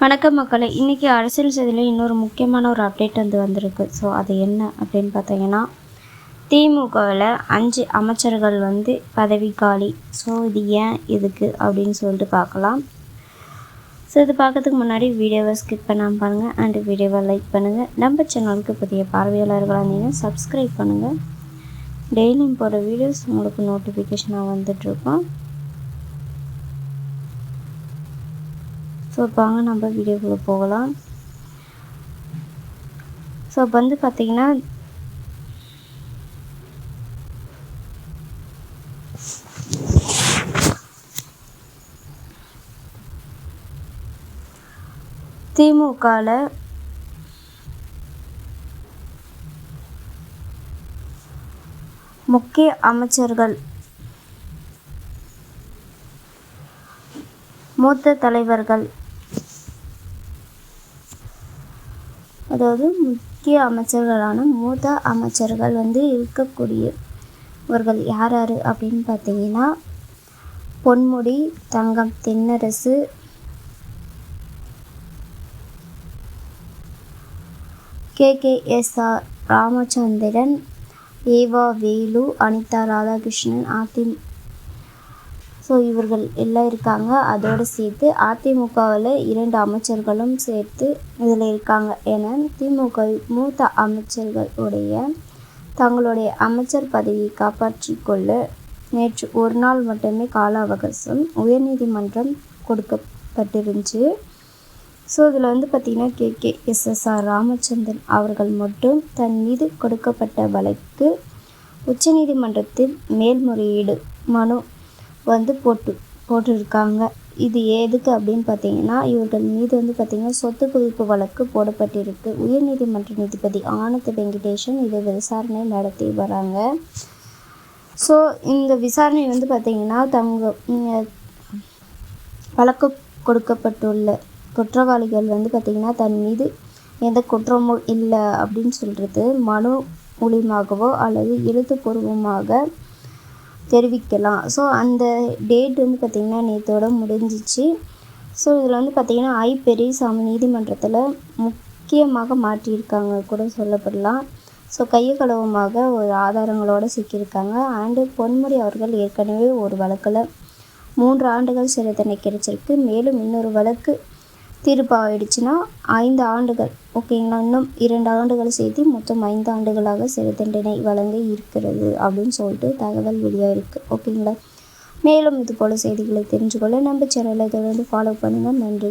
வணக்கம் மக்களை. இன்றைக்கி அரசியல் செய்தியில் இன்னொரு முக்கியமான ஒரு அப்டேட் வந்து வந்திருக்கு. ஸோ அது என்ன அப்படின்னு பார்த்தீங்கன்னா திமுகவில் அஞ்சு அமைச்சர்கள் வந்து பதவி காலி. ஸோ இது ஏன் எதுக்கு அப்படின்னு சொல்லிட்டு பார்க்கலாம் ஸோ இது பார்க்கறதுக்கு முன்னாடி வீடியோவை ஸ்கிப் பண்ணாமல் பாருங்கள் அண்டு வீடியோவை லைக் பண்ணுங்கள் நம்ம சேனலுக்கு புதிய பார்வையாளர்களாக இருந்தீங்கன்னா சப்ஸ்கிரைப் பண்ணுங்கள் டெய்லியும் போகிற வீடியோஸ் உங்களுக்கு நோட்டிஃபிகேஷனாக வந்துட்ருக்கோம் ஸோ வாங்க நம்ம வீடியோக்குள்ளே போகலாம். ஸோ இப்போ வந்து பார்த்திங்கன்னா திமுகவில் முக்கிய அமைச்சர்கள் மூத்த தலைவர்கள் அதாவது முக்கிய அமைச்சர்களான மூத்த அமைச்சர்கள் வந்து இருக்கக்கூடியவர்கள் யார் யார் அப்படின்னு பார்த்தீங்கன்னா Ponmudi Thangam Thennarasu K KSR Ramachandran EV Velu Anitha Radhakrishnan AIADMK so இவர்கள் எல்லாம் இருக்காங்க. அதோடு சேர்த்து அதிமுகவில் இரண்டு அமைச்சர்களும் சேர்த்து இதில் இருக்காங்க. என திமுக மூத்த அமைச்சர்களுடைய தங்களுடைய அமைச்சர் பதவியை காப்பாற்றி கொள்ள நேற்று ஒரு நாள் மட்டுமே கால அவகாசம் உயர்நீதிமன்றம் கொடுக்கப்பட்டிருந்துச்சு. ஸோ இதில் வந்து பார்த்திங்கன்னா கே. கே. எஸ்எஸ்ஆர் ராமச்சந்திரன் அவர்கள் மட்டும் தன் மீது கொடுக்கப்பட்ட வழக்கு உச்சநீதிமன்றத்தில் மேல்முறையீடு மனு வந்து போட்டு போட்டிருக்காங்க. இது எதுக்கு அப்படின்னு பார்த்தீங்கன்னா இவர்கள் மீது வந்து பார்த்தீங்கன்னா சொத்து குவிப்பு வழக்கு போடப்பட்டிருக்கு. உயர்நீதிமன்ற நீதிபதி ஆனந்த் வெங்கடேஷன் இது விசாரணை நடத்தி வராங்க. ஸோ இந்த விசாரணை வந்து பார்த்திங்கன்னா தங்க வழக்கு கொடுக்கப்பட்டுள்ள குற்றவாளிகள் வந்து பார்த்திங்கன்னா தன் மீது எந்த குற்றமும் இல்லை அப்படின்னு சொல்கிறது மனு மூலியமாகவோ அல்லது எழுத்துப்பூர்வமாக தெரிவிக்கலாம். ஸோ அந்த டேட் வந்து பார்த்திங்கன்னா நேற்றோட முடிஞ்சிச்சு. ஸோ இதில் வந்து பார்த்திங்கன்னா ஐ பெரியசாமி நீதிமன்றத்தில் முக்கியமாக மாற்றியிருக்காங்க கூட சொல்லப்படலாம். ஸோ கையகளவுமாக ஒரு ஆதாரங்களோடு சிக்கியிருக்காங்க. அண்டு பொன்முடி அவர்கள் ஏற்கனவே ஒரு வழக்கில் மூன்று ஆண்டுகள் சிறை தண்டனை கிடைச்சிருக்கு. மேலும் இன்னொரு வழக்கு தீர்ப்பாயிடுச்சுன்னா ஐந்து ஆண்டுகள். ஓகேங்களா? இன்னும் இரண்டு ஆண்டுகள் சேர்த்து மொத்தம் ஐந்து ஆண்டுகளாக சிறை தண்டனை வழங்க இருக்கிறது அப்படின்னு சொல்லிட்டு தகவல் வெளியாக இருக்குது ஓகேங்களா? மேலும் இது போல் செய்திகளை தெரிஞ்சுக்கொள்ள நம்ம சேனலை தொடர்ந்து ஃபாலோ பண்ணுங்கள் நன்றி.